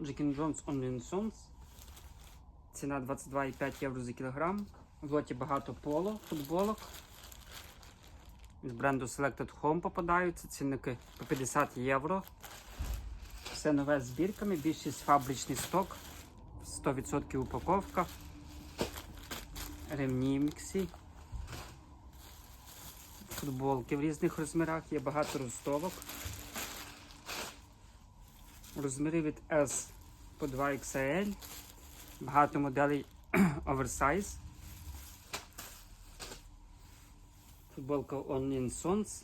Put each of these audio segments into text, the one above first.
Jack Jones Online Sons. Ціна 22,5 євро за кілограм. В лоті багато поло, футболок. Від бренду Selected Home попадаються. Цінники по 50 євро. Все нове з збірками, більшість фабричний сток. 100% упаковка. Ремні міксі. Футболки в різних розмірах, є багато ростовок. Розміри від S по 2XL. Багато моделей оверсайз. Футболка Online Sons.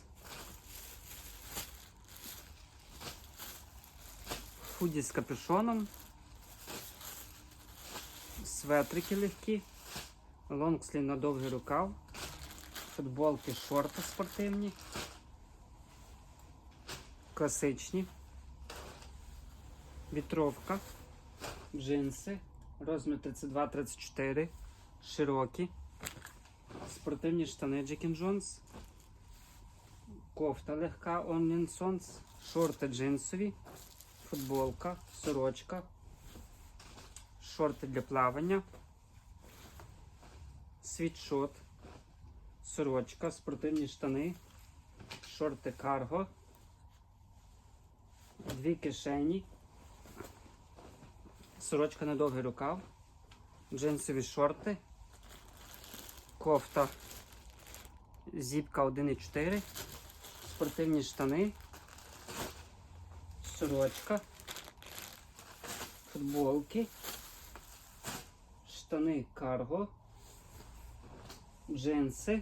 Худі з капюшоном. Светрики легкі. Лонгслів на довгий рукав. Футболки, шорти спортивні. Класичні. Вітровка. Джинси. Розмір 32-34. Широкі. Спортивні штани Jack Jones. Кофта легка Onion Sons. Шорти джинсові. Футболка, сорочка. Шорти для плавання. Світшот. Сорочка, спортивні штани. Шорти карго. Дві кишені. Сорочка на довгий рукав. Джинсові шорти. Кофта. Зіпка 1,4. Спортивні штани. Сорочка. Футболки. Штани карго. Джинси.